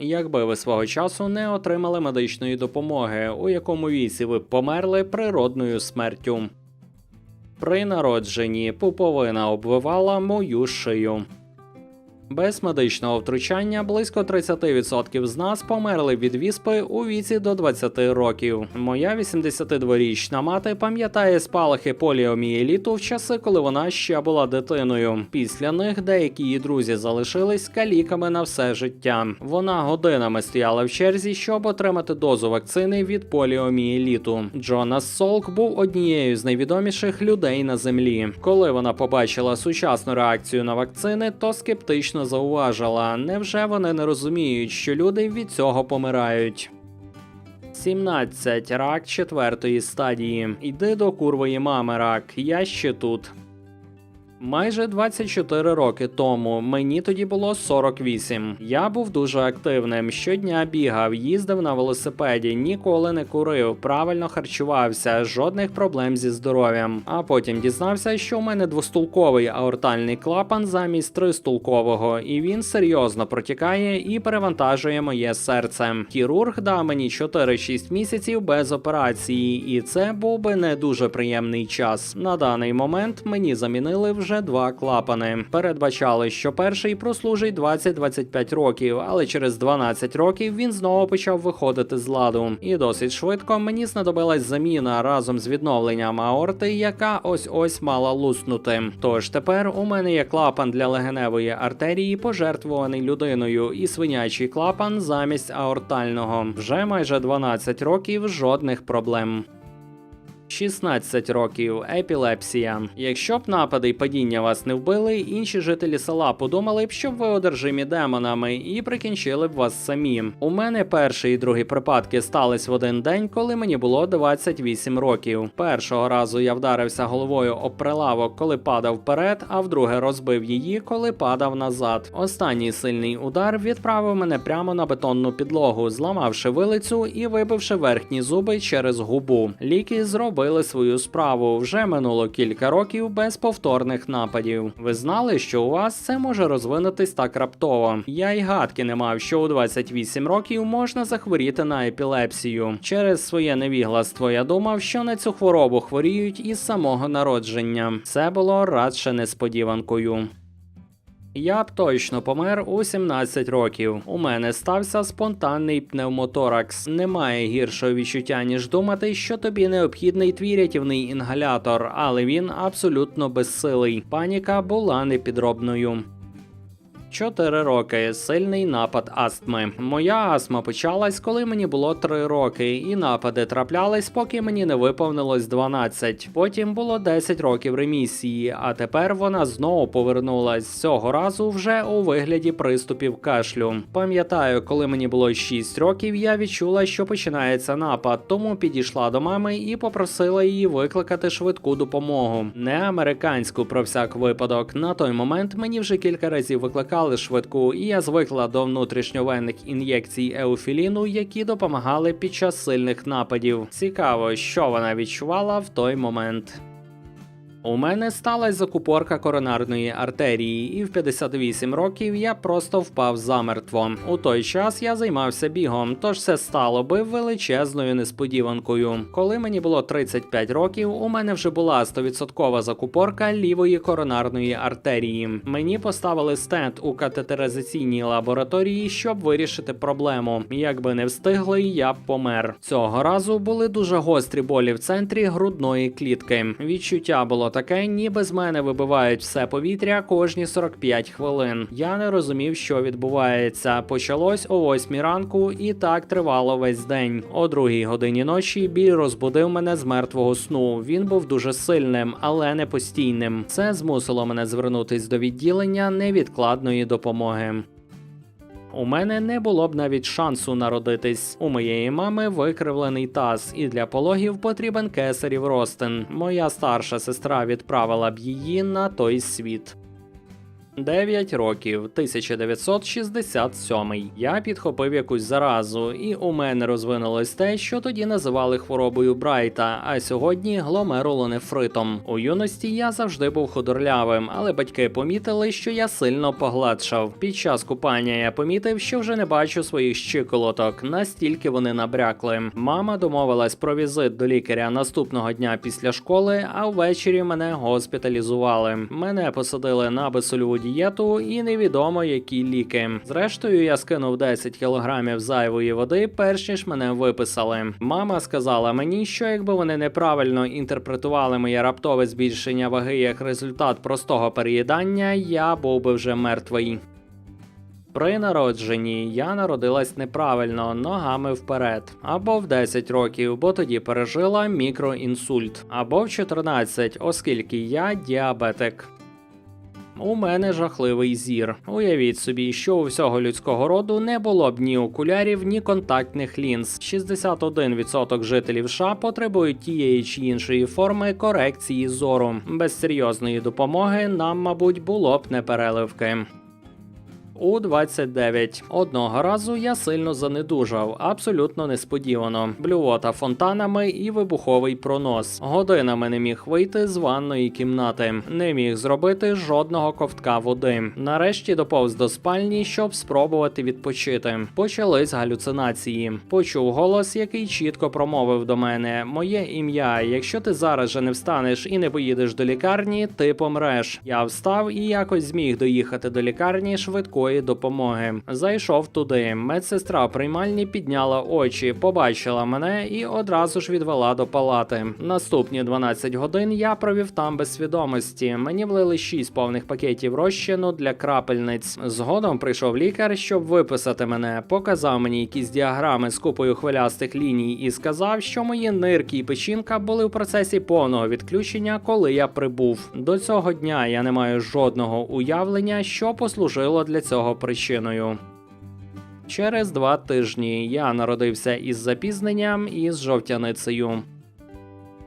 Якби ви свого часу не отримали медичної допомоги, у якому віці ви померли природною смертю. При народженні пуповина обвивала мою шию. Без медичного втручання близько 30% з нас померли від віспи у віці до 20 років. Моя 82-річна мати пам'ятає спалахи поліомієліту в часи, коли вона ще була дитиною. Після них деякі її друзі залишились каліками на все життя. Вона годинами стояла в черзі, щоб отримати дозу вакцини від поліомієліту. Джонас Солк був однією з найвідоміших людей на землі. Коли вона побачила сучасну реакцію на вакцини, то скептично зауважила: невже вони не розуміють, що люди від цього помирають? 17. Рак четвертої стадії. Іди до курвої мами, рак. Я ще тут. Майже 24 роки тому мені тоді було 48. Я був дуже активним. Щодня бігав, їздив на велосипеді, ніколи не курив, правильно харчувався, жодних проблем зі здоров'ям. А потім дізнався, що у мене двостулковий аортальний клапан замість тристулкового, і він серйозно протікає і перевантажує моє серце. Хірург дав мені 4-6 місяців без операції, і це був би не дуже приємний час. На даний момент мені замінили вже два клапани. Передбачали, що перший прослужить 20-25 років, але через 12 років він знову почав виходити з ладу. І досить швидко мені знадобилась заміна разом з відновленням аорти, яка ось ось мала луснути. Тож тепер у мене є клапан для легеневої артерії, пожертвуваний людиною, і свинячий клапан замість аортального. Вже майже 12 років жодних проблем. 16 років епілепсія. Якщо б напади й падіння вас не вбили, інші жителі села подумали б, що ви одержимі демонами і прикінчили б вас самі. У мене перший і другий припадки стались в один день, коли мені було 28 років. Першого разу я вдарився головою об прилавок, коли падав вперед, а вдруге розбив її, коли падав назад. Останній сильний удар відправив мене прямо на бетонну підлогу, зламавши вилицю і вибивши верхні зуби через губу. Ліки зробили свою справу. Вже минуло кілька років без повторних нападів. Ви знали, що у вас це може розвинутись так раптово. Я й гадки не мав, що у 28 років можна захворіти на епілепсію. Через своє невігластво я думав, що на цю хворобу хворіють із самого народження. Це було радше несподіванкою. Я б точно помер у 17 років. У мене стався спонтанний пневмоторакс. Немає гіршого відчуття, ніж думати, що тобі необхідний твій рятівний інгалятор, але він абсолютно безсилий. Паніка була непідробною. 4 роки сильний напад астми. Моя астма почалась, коли мені було 3 роки, і напади траплялись, поки мені не виповнилось 12. Потім було 10 років ремісії, а тепер вона знову повернулась цього разу вже у вигляді приступів кашлю. Пам'ятаю, коли мені було 6 років, я відчула, що починається напад, тому підійшла до мами і попросила її викликати швидку допомогу. Не американську про всяк випадок. На той момент мені вже кілька разів викликали швидку, і я звикла до внутрішньовенних ін'єкцій еуфіліну, які допомагали під час сильних нападів. Цікаво, що вона відчувала в той момент. У мене сталася закупорка коронарної артерії, і в 58 років я просто впав замертво. У той час я займався бігом, тож це стало би величезною несподіванкою. Коли мені було 35 років, у мене вже була 100% закупорка лівої коронарної артерії. Мені поставили стенд у катетеризаційній лабораторії, щоб вирішити проблему. Якби не встигли, я б помер. Цього разу були дуже гострі болі в центрі грудної клітки. Відчуття було таке, ніби з мене вибивають все повітря кожні 45 хвилин. Я не розумів, що відбувається. Почалось о 8 ранку, і так тривало весь день. О другій годині ночі біль розбудив мене з мертвого сну. Він був дуже сильним, але не постійним. Це змусило мене звернутись до відділення невідкладної допомоги. У мене не було б навіть шансу народитись. У моєї мами викривлений таз, і для пологів потрібен кесарів ростин. Моя старша сестра відправила б її на той світ. 9 років, 1967. Я підхопив якусь заразу, і у мене розвинулось те, що тоді називали хворобою Брайта, а сьогодні гломерулонефритом. У юності я завжди був худорлявим, але батьки помітили, що я сильно погладшав. Під час купання я помітив, що вже не бачу своїх щиколоток, настільки вони набрякли. Мама домовилась про візит до лікаря наступного дня після школи, а ввечері мене госпіталізували. Мене посадили на безсольову дієту і невідомо які ліки. Зрештою, я скинув 10 кілограмів зайвої води, перш ніж мене виписали. Мама сказала мені, що якби вони неправильно інтерпретували моє раптове збільшення ваги як результат простого переїдання, я був би вже мертвий. При народженні я народилась неправильно, ногами вперед, або в 10 років, бо тоді пережила мікроінсульт, або в 14, оскільки я діабетик. У мене жахливий зір. Уявіть собі, що у всього людського роду не було б ні окулярів, ні контактних лінз. 61% жителів США потребують тієї чи іншої форми корекції зору. Без серйозної допомоги нам, мабуть, було б непереливки. У 29. Одного разу я сильно занедужав, абсолютно несподівано. Блювота фонтанами і вибуховий пронос. Годинами не міг вийти з ванної кімнати, не міг зробити жодного ковтка води. Нарешті доповз до спальні, щоб спробувати відпочити. Почались галюцинації. Почув голос, який чітко промовив до мене: Моє ім'я. Якщо ти зараз же не встанеш і не поїдеш до лікарні, ти помреш. Я встав і якось зміг доїхати до лікарні швидкої допомоги. Зайшов туди. Медсестра приймальні підняла очі, побачила мене і одразу ж відвела до палати. Наступні 12 годин я провів там без свідомості. Мені влили 6 повних пакетів розчину для крапельниць. Згодом прийшов лікар, щоб виписати мене. Показав мені якісь діаграми з купою хвилястих ліній і сказав, що мої нирки і печінка були в процесі повного відключення, коли я прибув. До цього дня я не маю жодного уявлення, що послужило для цього причиною. Через два тижні я народився із запізненням і з жовтяницею.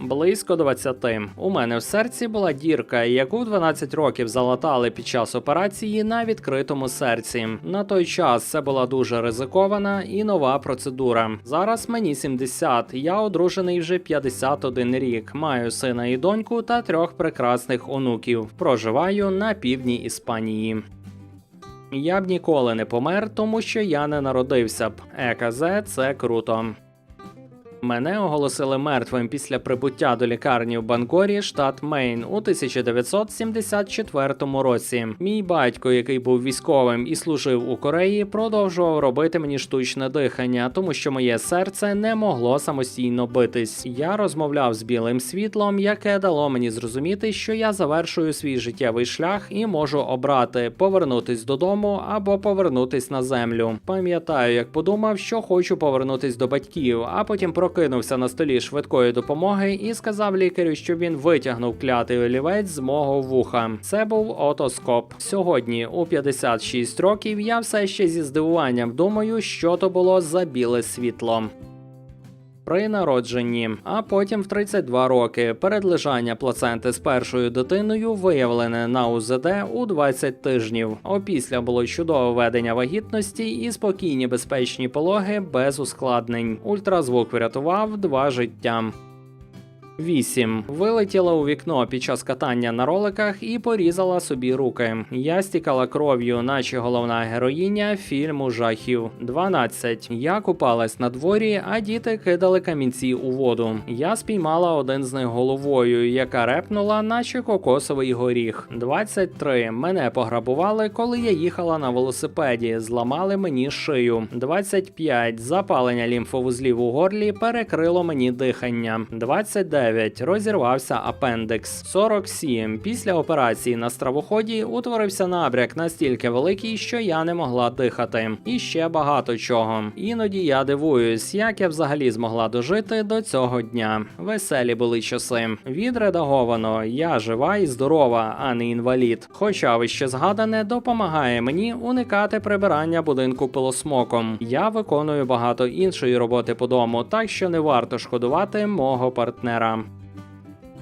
Близько 20. У мене в серці була дірка, яку в 12 років залатали під час операції на відкритому серці. На той час це була дуже ризикована і нова процедура. Зараз мені 70, Я одружений вже 51 рік. Маю сина і доньку та трьох прекрасних онуків. Проживаю на півдні Іспанії. Я б ніколи не помер, тому що я не народився б. ЕКЗ це круто. Мене оголосили мертвим після прибуття до лікарні в Бангорі, штат Мейн, у 1974 році. Мій батько, який був військовим і служив у Кореї, продовжував робити мені штучне дихання, тому що моє серце не могло самостійно битись. Я розмовляв з білим світлом, яке дало мені зрозуміти, що я завершую свій життєвий шлях і можу обрати повернутись додому або повернутись на землю. Пам'ятаю, як подумав, що хочу повернутись до батьків, а потім прокинувся на столі швидкої допомоги і сказав лікарю, що він витягнув клятий олівець з мого вуха. Це був отоскоп. Сьогодні, у 56 років, я все ще зі здивуванням думаю, що то було за біле світло. При народженні, а потім в 32 роки передлежання плаценти з першою дитиною виявлене на УЗД у 20 тижнів. Опісля було чудове ведення вагітності і спокійні безпечні пологи без ускладнень. Ультразвук врятував два життя. 8. Вилетіла у вікно під час катання на роликах і порізала собі руки. Я стікала кров'ю, наче головна героїня фільму жахів. 12. Я купалась на дворі, а діти кидали камінці у воду. Я спіймала один з них головою, яка репнула, наче кокосовий горіх. 23. Мене пограбували, коли я їхала на велосипеді. Зламали мені шию. 25. Запалення лімфовузлів у горлі перекрило мені дихання. 29. Розірвався апендикс. 47. Після операції на стравоході утворився набряк настільки великий, що я не могла дихати. І ще багато чого. Іноді я дивуюсь, як я взагалі змогла дожити до цього дня. Веселі були часи. Відредаговано, я жива і здорова, а не інвалід. Хоча вище згадане допомагає мені уникати прибирання будинку пилосмоком. Я виконую багато іншої роботи по дому, так що не варто шкодувати мого партнера.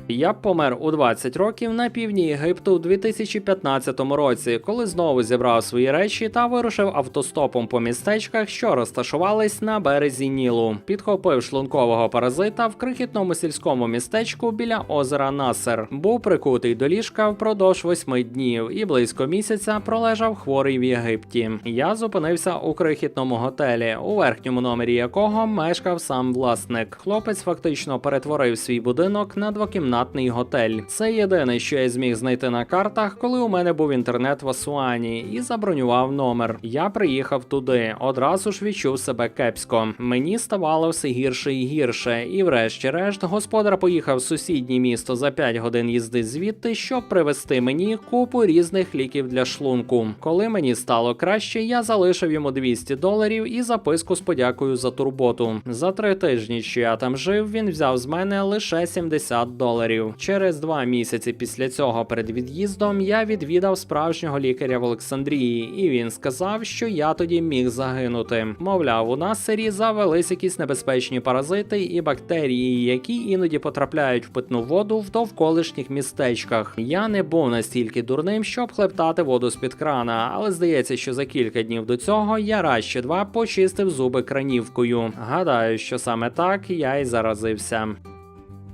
Я помер у 20 років на півдні Єгипту у 2015 році, коли знову зібрав свої речі та вирушив автостопом по містечках, що розташувались на березі Нілу. Підхопив шлункового паразита в крихітному сільському містечку біля озера Насер. Був прикутий до ліжка впродовж восьми днів і близько місяця пролежав хворий в Єгипті. Я зупинився у крихітному готелі, у верхньому номері якого мешкав сам власник. Хлопець фактично перетворив свій будинок на двокімнатний готель. Це єдине, що я зміг знайти на картах, коли у мене був інтернет в Асуані, і забронював номер. Я приїхав туди, одразу ж відчув себе кепсько. Мені ставало все гірше і гірше, і врешті-решт господар поїхав в сусіднє місто за 5 годин їзди звідти, щоб привезти мені купу різних ліків для шлунку. Коли мені стало краще, я залишив йому 200 доларів і записку з подякою за турботу. За три тижні, що я там жив, він взяв з мене лише 70 доларів. Через два місяці після цього перед від'їздом я відвідав справжнього лікаря в Олександрії, і він сказав, що я тоді міг загинути. Мовляв, у нас селі завелись якісь небезпечні паразити і бактерії, які іноді потрапляють в питну воду в довколишніх містечках. Я не був настільки дурним, щоб хлептати воду з під крана, але здається, що за кілька днів до цього я раз чи два почистив зуби кранівкою. Гадаю, що саме так я й заразився.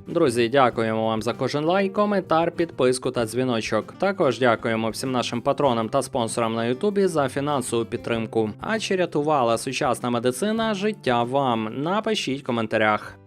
Друзі, дякуємо вам за кожен лайк, коментар, підписку та дзвіночок. Також дякуємо всім нашим патронам та спонсорам на Ютубі за фінансову підтримку. А чи рятувала сучасна медицина життя вам? Напишіть в коментарях.